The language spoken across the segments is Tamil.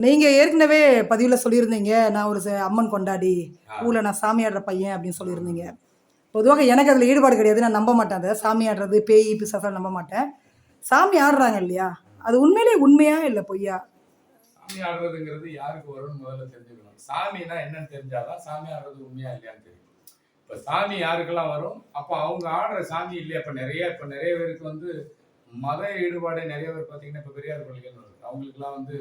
நீங்க ஏற்கனவே பதிவுல சொல்லியிருந்தீங்க, நான் ஒரு ச அம்மன் கொண்டாடி. ஊர்ல நான் சாமி ஆடுற பையன் அப்படின்னு சொல்லியிருந்தீங்க. பொதுவாக எனக்கு அதில ஈடுபாடு கிடையாது. நான் நம்ப மாட்டேன் அத. சாமி ஆடுறது, பேய், பிசாசெல்லாம் நம்ப மாட்டேன். சாமி ஆடுறாங்க இல்லையா? அது உண்மையிலேயே உண்மையா? இல்ல பொய்யா? சாமி ஆடுறதுங்கிறது யாருக்கு வரும்னு முதல்ல தெரிஞ்சுக்கணும். சாமின்னா என்னன்னு தெரிஞ்சாதான் சாமி ஆடுறது உண்மையா இல்லையான்னு தெரியும். இப்ப சாமி யாருக்கெல்லாம் வரும்? அப்ப அவங்க ஆடுற சாமி இல்லையா? இப்ப நெறைய இப்ப நெறைய பேருக்கு வந்து மத ஈடுபாடு நெறைய பேர் பார்த்தீங்கன்னா, இப்ப பெரியார் கொள்கைன்னு வருது. அவங்களுக்கெல்லாம் வந்து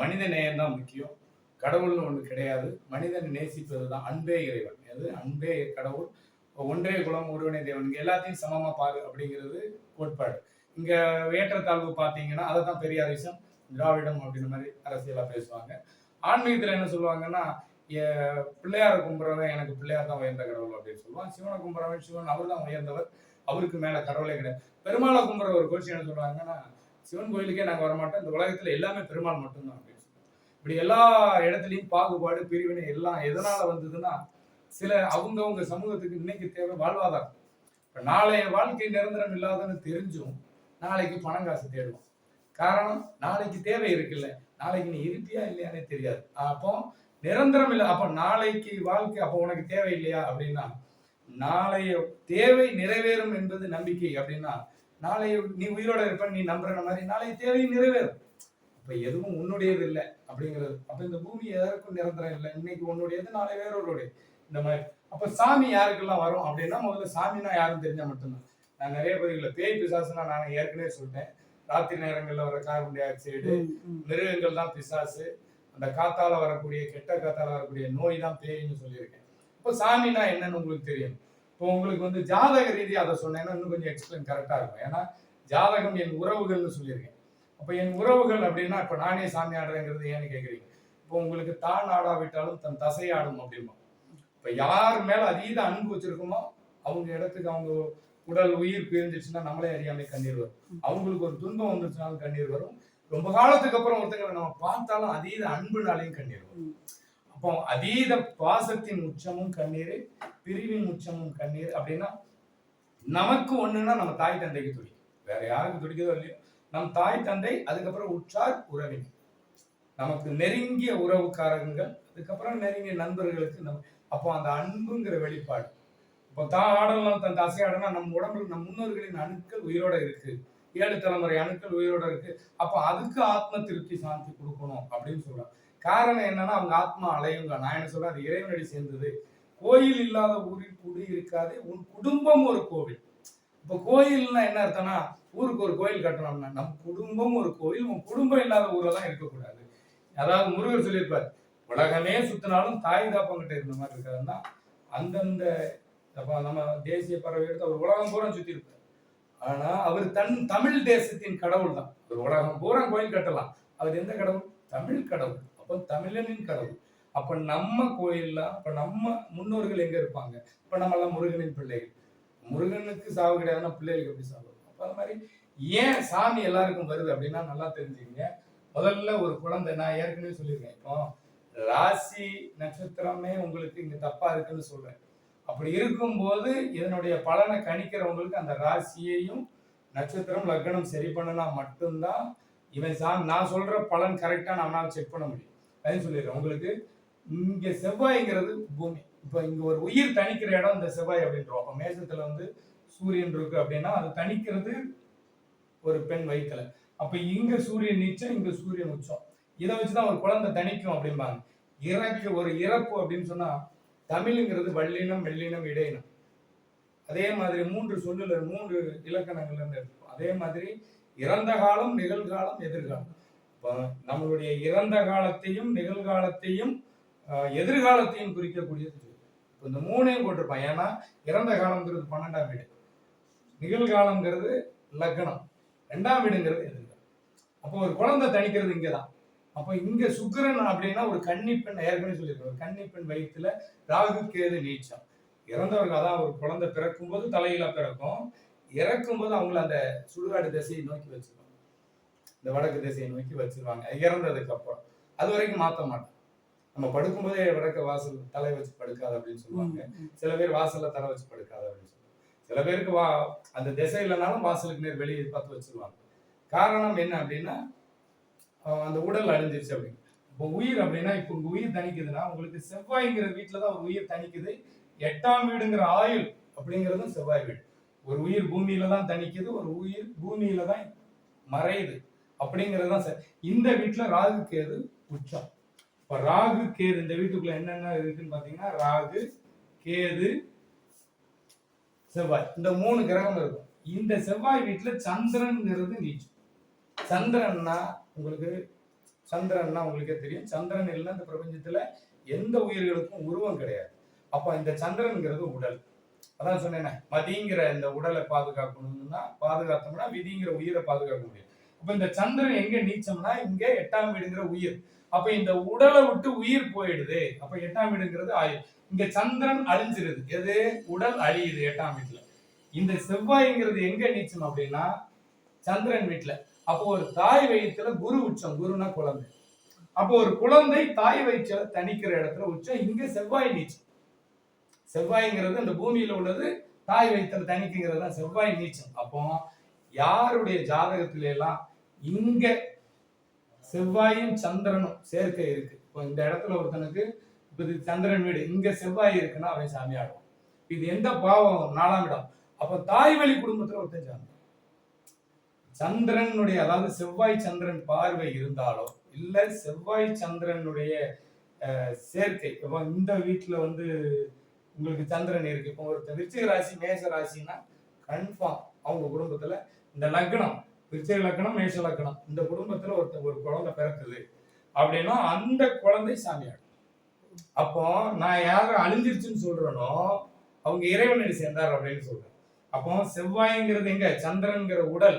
மனித நேயம் தான் முக்கியம். கடவுள்னு ஒன்று கிடையாது. மனிதனை நேசிப்பது தான். அன்பே இறைவன். அது அன்பே கடவுள். ஒன்றே குலம் ஒருவனே தேவன். இங்கே எல்லாத்தையும் சமமாக பாரு அப்படிங்கிறது கோட்பாடு. இங்கே ஏற்றத்தாழ்வு பார்த்தீங்கன்னா, அதை தான் பெரிய விஷயம் திராவிடம் அப்படின்ற மாதிரி அரசியலாக பேசுவாங்க. ஆன்மீகத்தில் என்ன சொல்லுவாங்கன்னா, எ கும்புறவன் எனக்கு பிள்ளையார் தான் உயர்ந்த கடவுள் அப்படின்னு சொல்லுவான். சிவனை கும்பிடுறவன் சிவன் அவர் தான் உயர்ந்தவர். அவருக்கு மேலே கடவுளே கிடையாது. பெருமாளை கும்புற ஒரு கோஷ்டி என்ன சொல்லுவாங்கன்னா சிவன் கோயிலுக்கே நாங்கள் வரமாட்டோம். இந்த உலகத்தில் எல்லாமே பெருமாள் மட்டும்தான் அப்படின்னு இப்படி எல்லா இடத்துலையும் பாகுபாடு, பிரிவினை எல்லாம் எதனால வந்ததுன்னா, சில அவங்கவுங்க சமூகத்துக்கு இன்னைக்கு தேவை வாழ்வாதாரம். இப்போ நாளைய வாழ்க்கை நிரந்தரம் இல்லாதன்னு தெரிஞ்சும், நாளைக்கு பணம் காசு தேடுவோம். காரணம், நாளைக்கு தேவை இருக்குல்ல. நாளைக்கு நீ இருப்பியா இல்லையானே தெரியாது. அப்போ நிரந்தரம் இல்லை அப்போ நாளைக்கு வாழ்க்கை அப்போ உனக்கு தேவை இல்லையா அப்படின்னா, நாளைய தேவை நிறைவேறும் என்பது நம்பிக்கை அப்படின்னா, நாளை நீ உயிரோட இருப்பன்னு நீ நம்புற மாரி நாளைய தேவை நிறைவேறும். அப்ப எதுவும் உன்னுடையது இல்ல அப்படிங்கிறது. அப்ப இந்த பூமி எதற்கும் நிரந்தரம் இல்ல. இன்னைக்கு உன்னுடையது, நாளை வேறொருவருடையது. இந்த மாரி. அப்ப சாமி யாருக்கெல்லாம் வரும் அப்படின்னா, முதல்ல சாமின்னா யாருன்னு தெரிஞ்சா மட்டும்தான். நான் நெறைய பதிவுல பேய், பிசாசுன்னா நான் ஏற்கனவே சொல்லிட்டேன். ராத்திரி நேரங்கள்ல வர கார்பன் டை ஆக்சைடு. மிருகங்கள் தான் பிசாசு. அந்த காத்தால வரக்கூடிய கெட்ட காத்தால வரக்கூடிய நோய் தான் பேய்ன்னு சொல்லியிருக்கேன். இப்போ சாமின்னா என்னன்னு உங்களுக்கு தெரியும். இப்போ உங்களுக்கு வந்து ஜாதக ரீதியா அத சொன்னேன்னா இன்னும் கொஞ்சம் எக்ஸ்பிளைன் கரெக்ட்டா இருக்கும். ஏன்னா, ஜாதகம் என் உறவுகள்னு சொல்லியிருக்கேன். அப்ப என் உறவுகள் அப்படின்னா, இப்ப நானே சாமி ஆடுறேங்கிறது ஏன்னு கேட்கிறீங்க. இப்போ உங்களுக்கு தான் ஆடாவிட்டாலும் தன் தசை ஆடும் அப்படிம்போம். இப்ப யார் மேல அதீத அன்பு வச்சிருக்கோமோ, அவங்க இடத்துக்கு அவங்க உடல் உயிர் பிரிஞ்சிச்சுன்னா நம்மளே அறியாமலே கண்ணீர் வரும். அவங்களுக்கு ஒரு துன்பம் வந்துருச்சுனாலும் கண்ணீர் வரும். ரொம்ப காலத்துக்கு அப்புறம் ஒருத்தங்கள நம்ம பார்த்தாலும் அதீத அன்புனாலையும் கண்ணீர் வரும். அப்போ அதீத பாசத்தின் உச்சமும் கண்ணீர், பிரிவின் உச்சமும் கண்ணீர் அப்படின்னா, நமக்கு ஒண்ணுன்னா நம்ம தாய் தந்தைக்கு துடிக்கும். வேற யாருக்கு துடிக்கதோ இல்லையோ, நம் தாய் தந்தை, அதுக்கப்புறம் உற்றார், உறவினர். நமக்கு நெருங்கிய உறவுக்காரங்கள், அதுக்கப்புறம் நெருங்கிய நண்பர்களுக்கு நம்ம அப்போ அந்த அன்புங்கிற வெளிப்பாடு. இப்போ தான் ஆடலாம் தன் தசை ஆடனா நம்ம உடம்புல நம் முன்னோர்களின் அணுக்கள் உயிரோட இருக்கு. ஏழு தலைமுறை அணுக்கள் உயிரோட இருக்கு. அப்போ அதுக்கு ஆத்ம திருப்தி சாந்தி கொடுக்கணும் அப்படின்னு சொல்றாங்க. காரணம் என்னன்னா, அவங்க ஆத்மா அலையுங்க. நான் என்ன சொல்றேன், அது இறைவனடி சேர்ந்தது. கோயில் இல்லாத ஊரில் குடி இருக்காது உன் குடும்பம் ஒரு கோவில். இப்போ கோயில்னா என்ன அர்த்தம்னா, ஊருக்கு ஒரு கோயில் கட்டணும்னா, நம் குடும்பம் ஒரு கோயில், உன் குடும்பம் இல்லாத ஊரெல்லாம் இருக்கக்கூடாது. அதாவது முருகர் சொல்லியிருப்பார், உலகமே சுத்தினாலும் தாய் தாப்பங்கிட்ட இருந்த மாதிரி இருக்காதுன்னா, அந்தந்த நம்ம தேசிய பறவை எடுத்து அவர் உலகம் பூரா சுத்தி இருப்பார். ஆனா அவர் தன் தமிழ் தேசத்தின் கடவுள் தான். அவர் உலகம் பூரா கோயில் கட்டலாம். அவர் எந்த கடவுள்? தமிழ் கடவுள். அப்போ தமிழனின் கடவுள். அப்ப நம்ம கோயில்ல, அப்ப நம்ம முன்னோர்கள் எங்க இருப்பாங்க? இப்ப நம்மளாம் முருகனின் பிள்ளைகள். முருகனுக்கு சாவு கிடையாதுன்னா பிள்ளைகளுக்கு எப்படி சாவு அப்போ அப்ப மாதிரி ஏன் சாமி எல்லாருக்கும் வருது அப்படின்னா நல்லா தெரிஞ்சுக்கங்க. முதல்ல ஒரு குழந்தை நான் ஏற்கனவே சொல்லியிருக்கேன். இப்போ ராசி நட்சத்திரமே உங்களுக்கு இங்க தப்பா இருக்குன்னு சொல்றேன். அப்படி இருக்கும்போது இதனுடைய பலனை கணிக்கிறவங்களுக்கு அந்த ராசியையும் நட்சத்திரம் லக்னம் சரி பண்ணுனா மட்டும்தான் இவன் சாமி நான் சொல்ற பலன் கரெக்டா நம்மளால செக் பண்ண முடியும். அதையும் சொல்லிடுறேன். உங்களுக்கு இங்க செவ்வாய்ங்கிறது பூமி. இப்போ இங்க ஒரு உயிர் தணிக்கிற இடம் இந்த செவ்வாய் அப்படின்றோம். அப்ப மேசத்துல வந்து சூரியன் இருக்கு அப்படின்னா அது தணிக்கிறது ஒரு பெண் வயிற்றுல அப்ப இங்க சூரியன் நீச்சம், இங்க சூரியன் உச்சம். இதை வச்சுதான் ஒரு குழந்தை தணிக்கும் அப்படிம்பாங்க. இறக்கு ஒரு இறப்பு அப்படின்னு சொன்னா தமிழுங்கிறது வல்லினம், மெல்லினம், இடையினம். அதே மாதிரி மூன்று சொல்லுல மூன்று இலக்கணங்கள்ல இருந்து அதே மாதிரி இறந்த காலம், நிகழ்காலம், எதிர்காலம். இப்போ நம்மளுடைய இறந்த காலத்தையும், நிகழ்காலத்தையும், எதிர்காலத்தையும் குறிக்கக்கூடியது இப்போ இந்த மூணையும் போட்டிருப்பான். ஏன்னா இறந்த காலம்ங்கிறது பன்னெண்டாம் வீடு. நிகழ்காலம்ங்கிறது லக்னம். ரெண்டாம் வீடுங்கிறது எதிர்காலம். அப்போ ஒரு குழந்தை தணிக்கிறது இங்கதான். அப்போ இங்க சுக்கிரன் அப்படின்னா ஒரு கன்னிப்பெண் ஏற்கனவே சொல்லியிருக்கோம். ஒரு கன்னிப்பெண் வயித்துல ராகு கேது நீச்சம். இறந்தவர்கள் அதான் ஒரு குழந்தை பிறக்கும்போது தலையில பிறக்கும். இறக்கும்போது அவங்கள அந்த சுடுகாடு திசையை நோக்கி வச்சிருவாங்க. இந்த வடக்கு திசையை நோக்கி வச்சிருவாங்க. இறந்ததுக்கு அப்புறம். அது வரைக்கும் மாத்த மாட்டாங்க. நம்ம படுக்கும்போதே வடக்க வாசல் தலை வச்சு படுக்காத அப்படின்னு சொல்லுவாங்க. சில பேர் வாசல்ல தலை வச்சு படுக்காத அப்படின்னு சொல்லுவாங்க. சில பேருக்கு வா அந்த திசை இல்லைனாலும் வாசலுக்கு நேர் வெளியே பார்த்து வச்சிருவாங்க. காரணம் என்ன அப்படின்னா, அந்த உடல் அழிஞ்சிருச்சு அப்படின்னு. இப்போ உயிர் அப்படின்னா இப்போ உங்க உயிர் தணிக்குதுன்னா உங்களுக்கு செவ்வாய்ங்கிற வீட்டுல தான் ஒரு உயிர் தணிக்குது எட்டாம் வீடுங்கிற ஆயுள் அப்படிங்கிறதும் செவ்வாய் வீடு ஒரு உயிர் பூமியில தான் தணிக்குது ஒரு உயிர் பூமியில தான் மறையுது அப்படிங்கிறது தான் சார். இந்த வீட்டுல ராகு கேது உச்சம். இப்ப ராகு கேது இந்த வீட்டுக்குள்ள என்னென்ன இருக்குன்னு பாத்தீங்கன்னா ராகு கேது செவ்வாய். இந்த மூணு கிரகம் இருக்கும். இந்த செவ்வாய் வீட்டுல சந்திரன்ங்கிறது நீச்சம். சந்திரன்னா உங்களுக்கு சந்திரன்னா உங்களுக்கே தெரியும். சந்திரன் இல்லை இந்த பிரபஞ்சத்துல எந்த உயிர்களுக்கும் உருவம் கிடையாது. அப்ப இந்த சந்திரன்ங்கிறது உடல். அதான் சொன்னேனே மதிங்கிற இந்த உடலை பாதுகாக்கணும்னா பாதுகாத்தோம்னா விதிங்கிற உயிரை பாதுகாக்க முடியும். அப்ப இந்த சந்திரன் எங்க நீச்சம்னா இங்க எட்டாம் வீடுங்கிற உயிர். அப்ப இந்த உடலை விட்டு உயிர் போயிடுது. அப்ப எட்டாம் வீடுங்கிறது ஆயுள். இங்க சந்திரன் அழிஞ்சிருது. எது? உடல் அழியுது எட்டாம் வீட்டுல. இந்த செவ்வாய்ங்கிறது எங்க நீச்சம் அப்படின்னா சந்திரன் வீட்டுல. அப்போ ஒரு தாய் வயிற்றுல குரு உச்சம். குருனா குழந்தை. அப்போ ஒரு குழந்தை தாய் வயிற்றுல தணிக்கிற இடத்துல உச்சம். இங்க செவ்வாய் நீச்சம். செவ்வாய்ங்கிறது அந்த பூமியில உள்ளது. தாய் வயிற்றுல தணிக்குங்கிறது தான் செவ்வாய் நீச்சம். அப்போ யாருடைய ஜாதகத்தில எல்லாம் இங்க செவ்வாயும் சந்திரனும் சேர்க்கை இருக்கு. இப்போ இந்த இடத்துல ஒருத்தனுக்கு இப்போ இது சந்திரன் வீடு இங்க செவ்வாய் இருக்குன்னா அவன் சாமி இது எந்த பாவம்? நாலாம் இடம். அப்ப தாய் வழி குடும்பத்துல ஒருத்தன் சாமி சந்திரனுடைய அதாவது செவ்வாய் சந்திரன் பார்வை இருந்தாலோ இல்ல செவ்வாய் சந்திரனுடைய அஹ், சேர்க்கை. இப்போ இந்த வீட்டுல வந்து உங்களுக்கு சந்திரன் இருக்கு. இப்போ ஒருத்தர் விருச்சிக ராசி மேச ராசின்னா கன்ஃபார்ம் அவங்க குடும்பத்துல இந்த லக்னம் விருச்சிக லக்னம் மேஷ லக்னம் இந்த குடும்பத்துல ஒருத்த ஒரு குழந்தை பிறக்குது அப்படின்னா அந்த குழந்தை சாமியார். அப்போ நான் யார அழிஞ்சிருச்சுன்னு சொல்றேனோ அவங்க இறைவனடி சேர்ந்தார் அப்படின்னு சொல்றேன். அப்போ செவ்வாய்ங்கிறது எங்க? சந்திரன்கிற உடல்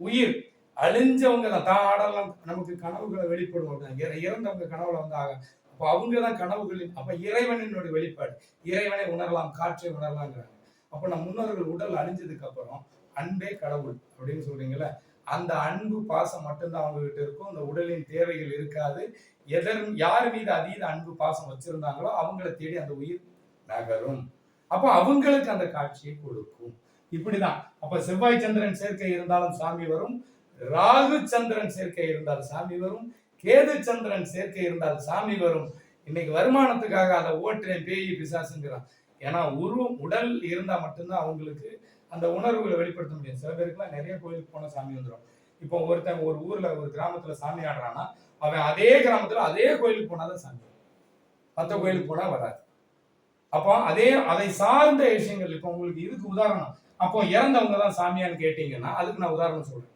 உயிர். அழிஞ்சவங்க தான். ஆடலாம். நமக்கு கனவுகளை வெளிப்படும் இறந்தவங்க கனவுல வந்து ஆக அப்போ அவங்க தான் கனவுகளின் அப்ப இறைவனினுடைய வெளிப்பாடு. இறைவனை உணரலாம் காற்றை உணரலாங்கிறாங்க அப்போ நம்ம முன்னோர்கள் உடல் அழிஞ்சதுக்கு அப்புறம் அன்பே கடவுள் அப்படின்னு சொல்றீங்கல்ல அந்த அன்பு பாசம் மட்டும்தான் அவங்க கிட்ட இருக்கும். அந்த உடலின் தேவைகள் இருக்காது. எதர் யார் மீது அதீத அன்பு பாசம் வச்சிருந்தாங்களோ அவங்கள தேடி அந்த உயிர் நகரும். அப்போ அவங்களுக்கு அந்த காட்சியை கொடுக்கும். இப்படிதான். அப்ப செவ்வாய் சந்திரன் சேர்க்கை இருந்தாலும் சாமி வரும். ராகு சந்திரன் சேர்க்கை இருந்தால் சாமி வரும். கேது சந்திரன் சேர்க்கை இருந்தால் சாமி வரும். இன்னைக்கு வருமானத்துக்காக அதை ஓட்டுறேன் பேய் பிசாசுங்கிறான். ஏன்னா உருவம் உடல் இருந்தா மட்டும்தான் அவங்களுக்கு அந்த உணர்வுகளை வெளிப்படுத்த முடியும் சில பேருக்குலாம் நிறைய கோயிலுக்கு போன சாமி வந்துடும் இப்போ ஒருத்தன் ஒரு ஊர்ல ஒரு கிராமத்துல சாமி ஆடுறான்னா அவன் அதே கிராமத்துல அதே கோயிலுக்கு போனாதான் சாமி மற்ற கோயிலுக்கு போனா வராது. அப்போ அதே அதை சார்ந்த விஷயங்கள் இப்போ உங்களுக்கு இதுக்கு உதாரணம். அப்போ இறந்தவங்க தான் சாமியான்னு கேட்டீங்கன்னா அதுக்கு நான் உதாரணம் சொல்றேன்.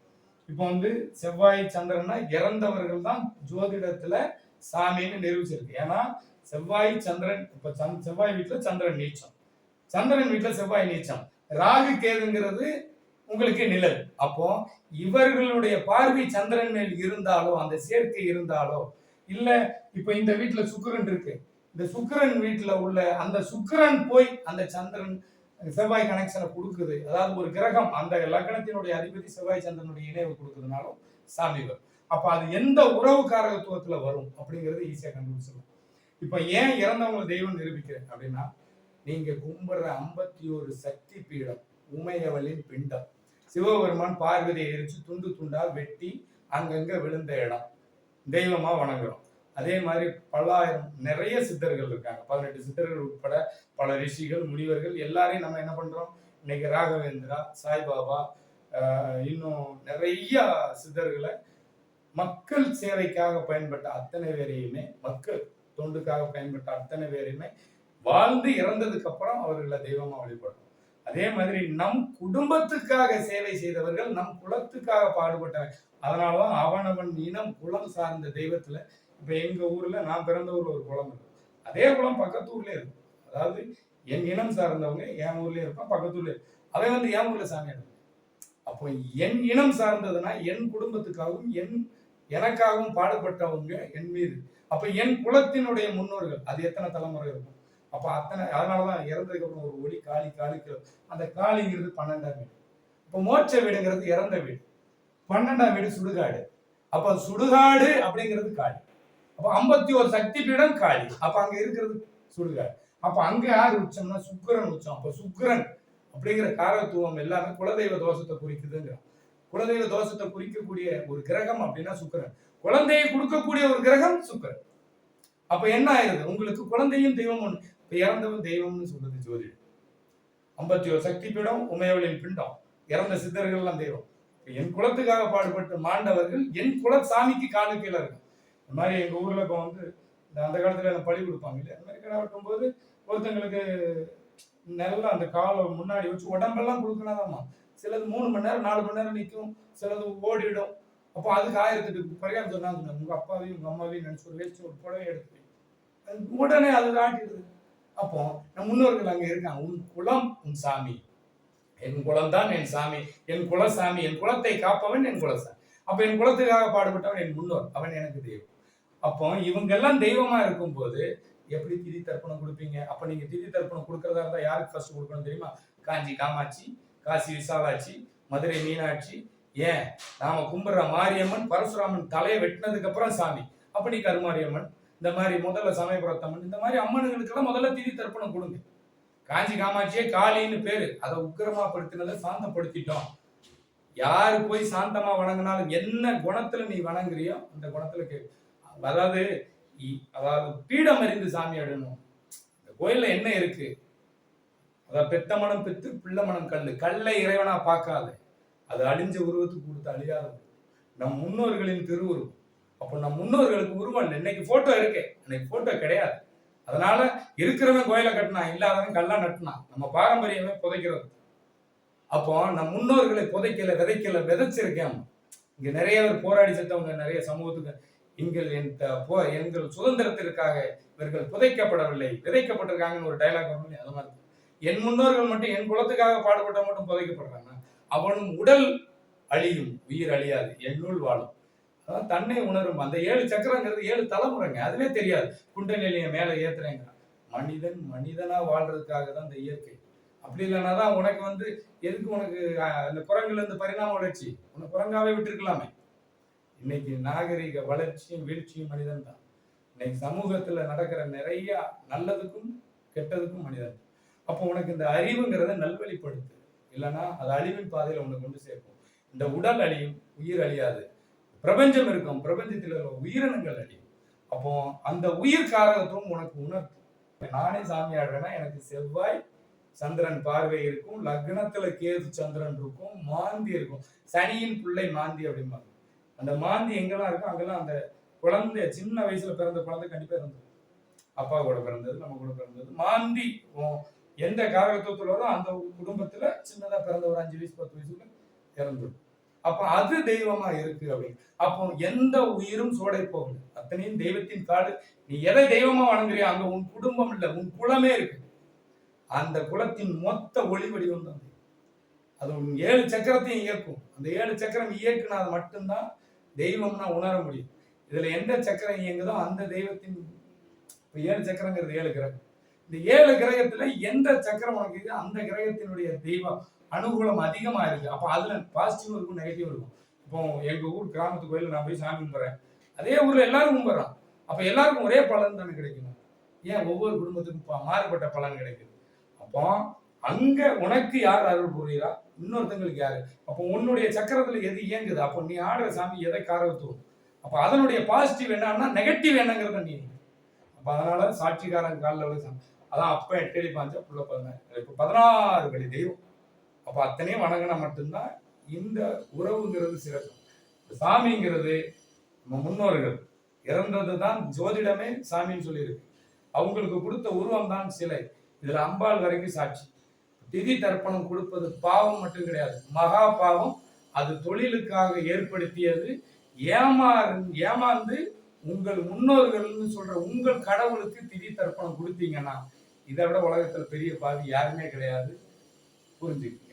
இப்போ வந்து செவ்வாய் சந்திரன்னா இறந்தவர்கள் தான் ஜோதிடத்துல சாமின்னு நிரூபிச்சிருக்கு. ஏன்னா செவ்வாய் சந்திரன் இப்ப செவ்வாய் வீட்டுல சந்திரன் நீச்சம். சந்திரன் வீட்டுல செவ்வாய் நீச்சம். ராகு கேதுங்கிறது உங்களுக்கு நிழல். அப்போ இவர்களுடைய பார்வை சந்திரன் மேல் இருந்தாலோ அந்த சேர்க்கை இருந்தாலோ இல்ல இப்ப இந்த வீட்டுல சுக்கிரன் இருக்கு. இந்த சுக்கிரன் வீட்டுல உள்ள அந்த சுக்கிரன் போய் அந்த சந்திரன் செவ்வாய் கனெக்ஷனை கொடுக்குது. அதாவது ஒரு கிரகம் அந்த லக்னத்தினுடைய அதிபதி செவ்வாய் சந்திரனுடைய இணைவு கொடுக்குறதுனாலும் சாமிகள். அப்ப அது எந்த உறவு காரகத்துவத்துல வரும் அப்படிங்கிறது ஈஸியா கண்டுபிடிச்சிடலாம். இப்ப ஏன் இறந்தவங்க தெய்வம் நிரூபிக்கிறேன் அப்படின்னா நீங்க கும்பிடுற ஐம்பத்தி ஒரு சக்தி பீடம் உமையவளின் பிண்டம். சிவபெருமான் பார்வதியை எரிச்சு துண்டு துண்டா வெட்டி அங்கங்க விழுந்த இடம். தெய்வமா வணங்குறோம். அதே மாதிரி பல்லாயிரம் நிறைய சித்தர்கள் இருக்காங்க. பதினெட்டு சித்தர்கள் உட்பட பல ரிஷிகள் முனிவர்கள் எல்லாரையும் நம்ம என்ன பண்றோம்? இன்னைக்கு ராகவேந்திரா சாய்பாபா இன்னும் நிறைய சித்தர்களை மக்கள் சேவைக்காக பயன்பட்ட அத்தனை பேரையுமே மக்கள் தொண்டுக்காக பயன்பட்ட அத்தனை பேரையுமே வாழ்ந்து இறந்ததுக்கு அப்புறம் அவர்களை தெய்வமா வழிபடணும். அதே மாதிரி நம் குடும்பத்துக்காக சேவை செய்தவர்கள் நம் குலத்துக்காக பாடுபட்டாங்க அதனாலதான் அவனவன் இனம் குலம் சார்ந்த தெய்வத்துல இப்ப எங்க ஊர்ல நான் பிறந்த ஊர்ல ஒரு குளம் இருக்கு. அதே குளம் பக்கத்து ஊர்ல இருக்கும் அதாவது என் இனம் சார்ந்தவங்க என் ஊர்லயே இருப்பான் பக்கத்து ஊர்ல அவன் வந்து என் ஊர்ல சாமி எடுக்கும் அப்போ என் இனம் சார்ந்ததுன்னா என் குடும்பத்துக்காகவும் என் எனக்காகவும் பாடுபட்டவங்க என் மீது. அப்ப என் குலத்தினுடைய முன்னோர்கள் அது எத்தனை தலைமுறை இருக்கும்? அப்ப அத்தனை அதனாலதான் இறந்ததுக்கு அப்புறம் ஒரு ஒளி காளி காளிக்கு அந்த காளிங்கிறது பன்னெண்டாம் வீடு. இப்போ மோட்ச வீடுங்கிறது இறந்த வீடு. பன்னெண்டாம் வீடு சுடுகாடு. அப்ப சுடுகாடு அப்படிங்கிறது காளி. அப்ப ஐம்பத்தி ஒரு சக்தி பீடம் காளி. அப்ப அங்க இருக்கிறது சுடுகாடு. அப்ப அங்க யார் உச்சம்னா சுக்கிரன் உச்சம். அப்ப சுக்கிரன் அப்படிங்கிற காரத்துவம் எல்லாமே குலதெய்வ தோஷத்தை குறிக்குதுங்கிறோம் குலதெய்வ தோஷத்தை குறிக்கக்கூடிய ஒரு கிரகம் அப்படின்னா சுக்கரன். குழந்தையை கொடுக்கக்கூடிய ஒரு கிரகம் சுக்கரன். அப்ப என்ன ஆயிருது? உங்களுக்கு குழந்தையும் தெய்வம் ஒன்று இறந்தவன் தெய்வம்னு சொல்றது ஜோதிடம் ஐம்பத்தி ஒரு சக்தி பீடம் உமையவளின் பிண்டம். இறந்த சித்தர்கள்லாம் தெய்வம். என் குலத்துக்காக பாடுபட்டு மாண்டவர்கள் என் குல சாமிக்கு காலு கீழே இருக்கும் இந்த மாதிரி எங்க ஊர்ல இப்போ வந்து இந்த அந்த காலத்துல எனக்கு பழி கொடுப்பாங்க இல்லையா? அந்த மாதிரி கிடா வெட்டும்போது ஒருத்தங்களுக்கு நல்லா அந்த காலை முன்னாடி வச்சு உடம்பெல்லாம் கொடுக்கணாதாம்மா சிலது மூணு மணி நேரம் நாலு மணி நேரம் நிற்கும். சிலது ஓடிடும். அப்போ அதுக்கு ஆயிரத்துக்கு பரிகாரம் சொன்னாங்க. உங்க அப்பாவையும் உங்க அம்மாவையும் நினைச்சு ஒரு வேஸ்ட் ஒரு புடவை எடுத்து உடனே அது காட்டிடுது. அப்போ நம் முன்னோர்கள் அங்கே இருக்காங்க. உன் குலம் உன் சாமி. என் குலம்தான் என் சாமி. என் குலசாமி என் குலத்தை காப்பவன் என் குலசாமி அப்ப என் குலத்துக்காக பாடுபட்டவன் என் முன்னோர். அவன் எனக்கு தெய்வம். அப்போ இவங்கெல்லாம் தெய்வமா இருக்கும்போது எப்படி திதி தர்ப்பணம் கொடுப்பீங்க? அப்ப நீங்க திதி தர்ப்பணம் கொடுக்கறதா இருந்தா யாருக்கு ஃபர்ஸ்ட் கொடுக்கணும் தெரியுமா? காஞ்சி காமாட்சி காசி விசாலாட்சி மதுரை மீனாட்சி. ஏன்? நாம கும்பிடுற மாரியம்மன் பரசுராமன் தலையை வெட்டினதுக்கு அப்புறம் சாமி. அப்படி நீ கருமாரியம்மன். இந்த மாதிரி முதல்ல சமயபுரத்தம்மன் இந்த மாதிரி அம்மனுங்களுக்கெல்லாம் முதல்ல திதி தர்ப்பணம் கொடுங்க. காஞ்சி காமாட்சியே காளின்னு பேரு. அதை உக்கிரமா படுத்தினதை சாந்தப்படுத்திட்டோம். யாரு போய் சாந்தமா வணங்கினாலும் என்ன குணத்துல நீ வணங்குறியோ அந்த குணத்துல கே அதாவது அதாவது பீடம் அறிந்து சாமி அழணும் இந்த கோயில்ல என்ன இருக்கு? அதாவது பெத்த மனம் பெத்து பிள்ளை மனம் கல்லு. கல்லை இறைவனா பார்க்காத. அது அழிஞ்ச உருவத்துக்கு கொடுத்து அழியாத நம் முன்னோர்களின் திருவுருவம். அப்போ நம் முன்னோர்களுக்கு உருவம் இன்னைக்கு போட்டோ இருக்கு. இன்னைக்கு போட்டோ கிடையாது. அதனால இருக்கிறவன் கோயிலை கட்டினான் இல்லாதவன் கல்லா நட்டினான். நம்ம பாரம்பரியமே புதைக்கிறது. அப்போ நம் முன்னோர்களை புதைக்கல விதைக்கல விதைச்சிருக்கேன். இங்க நிறைய பேர் போராடி செத்தவங்க நிறைய சமூகத்துக்கு எங்கள் என் த- போ- எங்கள் சுதந்திரத்திற்காக இவர்கள் புதைக்கப்படவில்லை. விதைக்கப்பட்டிருக்காங்கன்னு ஒரு டைலாக் வரும் அது மாதிரி. என் முன்னோர்கள் மட்டும் என் குலத்துக்காக பாடுபட்ட மட்டும் புதைக்கப்படுறாங்க. அவனும் உடல் அழியும் உயிர் அழியாது என்னுள் வாழும். தன்னை உணரும். அந்த ஏழு சக்கரங்கிறது ஏழு தலைமுறைங்க. அதுவே தெரியாது. குண்டநிலையை மேலே ஏத்துறேங்க மனிதன் மனிதனா வாழ்றதுக்காக தான் இந்த இயற்கை. அப்படி இல்லைன்னா தான் உனக்கு வந்து எதுக்கு உனக்கு அந்த குரங்குல இருந்து பரிணாம வளர்ச்சி? உன்னை குரங்காவே விட்டுருக்கலாமே. இன்னைக்கு நாகரிக வளர்ச்சியும் வீழ்ச்சியும் மனிதன் தான். இன்னைக்கு சமூகத்துல நடக்கிற நிறைய நல்லதுக்கும் கெட்டதுக்கும் மனிதன். அப்போ உனக்கு இந்த அறிவுங்கிறத நல்வழிப்படுத்து. இல்லைன்னா அது அழிவின் பாதையில உன்னை கொண்டு சேர்க்கும். இந்த உடல் அழியும் உயிர் அழியாது. பிரபஞ்சம் இருக்கும். பிரபஞ்சத்தில் உள்ள உயிரினங்கள் அடிக்கும் அப்போ அந்த உயிர் காரகத்துவம் உனக்கு உணர்த்தும். நானே சாமி ஆடுறேன்னா எனக்கு செவ்வாய் சந்திரன் பார்வை இருக்கும். லக்னத்துல கேது சந்திரன் இருக்கும். மாந்தி இருக்கும். சனியின் பிள்ளை மாந்தி அப்படிம்பாங்க. அந்த மாந்தி எங்கெல்லாம் இருக்கும் அங்கெல்லாம் அந்த குழந்தை சின்ன வயசுல பிறந்த குழந்தை கண்டிப்பா இருந்தது அப்பா கூட பிறந்தது நம்ம கூட பிறந்தது. மாந்தி எந்த காரகத்துவத்தில் வருதோ அந்த குடும்பத்துல சின்னதா பிறந்த ஒரு அஞ்சு வயசு பத்து வயசுல இறந்துடும் அப்ப அது தெய்வமா இருக்கு அப்படின்னு. அப்போ எந்த உயிரும் சோடை போகல. அத்தனையும் தெய்வத்தின் காடு. நீ எதை தெய்வமா வணங்குறியோ அங்க உன் குடும்பம் இல்ல உன் குலமே இருக்கு. அந்த குலத்தின் மொத்த ஒளி வடிவம் தான் அது. உன் ஏழு சக்கரத்தையும் இயக்கும். அந்த ஏழு சக்கரம் இயக்குனா மட்டும்தான் தெய்வம்னா உணர முடியும். இதுல எந்த சக்கரம் இயங்குதோ அந்த தெய்வத்தின் இப்ப ஏழு சக்கரங்கிறது ஏழு கிரகம். இந்த ஏழு கிரகத்துல எந்த சக்கரம் உனக்கு அந்த கிரகத்தினுடைய தெய்வம். அனுகூலம் அதிகமாக இருக்குது அப்போ அதில் பாசிட்டிவ் இருக்கும் நெகட்டிவ் இருக்கும். இப்போ எங்கள் ஊர் கிராமத்து கோயிலில் நான் போய் சாமி கும்பிட்றேன். அதே ஊரில் எல்லாரும் கும்பிட்றான். அப்போ எல்லாருக்கும் ஒரே பலன் தானே கிடைக்கணும். ஏன் ஒவ்வொரு குடும்பத்துக்கும் மாறுபட்ட பலன் கிடைக்குது. அப்போ அங்கே உனக்கு யார் அருள் புரியுறா? இன்னொருத்தங்களுக்கு யாரு? அப்போ உன்னுடைய சக்கரத்தில் எது இயங்குது? அப்போ நீ ஆடுற சாமி எதை காரத்துவம் அப்போ அதனுடைய பாசிட்டிவ் என்னன்னா நெகட்டிவ் என்னங்கிறத நீ அப்போ அதனால சாட்சிகாரன் காலில் அதான் அப்போ எட்டடி பாஞ்சா புள்ள பதினாறு. இப்போ பதினாறு படி தெய்வம். அப்போ அத்தனையும் வணங்கினா மட்டும்தான் இந்த உறவுங்கிறது சிறப்பு சாமிங்கிறது நம்ம முன்னோர்கள் இறந்தது தான் ஜோதிடமே சாமின்னு சொல்லியிருக்கு. அவங்களுக்கு கொடுத்த உருவம் தான் சிலை. இதுல அம்பாள் வரைக்கும் சாட்சி. திதி தர்ப்பணம் கொடுப்பது பாவம் மட்டும் கிடையாது. மகா பாவம். அது தொழிலுக்காக ஏற்படுத்தியது. ஏமாறு ஏமாந்து உங்கள் முன்னோர்கள்னு சொல்ற உங்கள் கடவுளுக்கு திதி தர்ப்பணம் கொடுத்தீங்கன்னா இதை விட உலகத்துல பெரிய பாதி யாருமே கிடையாது. புரிஞ்சுக்கங்க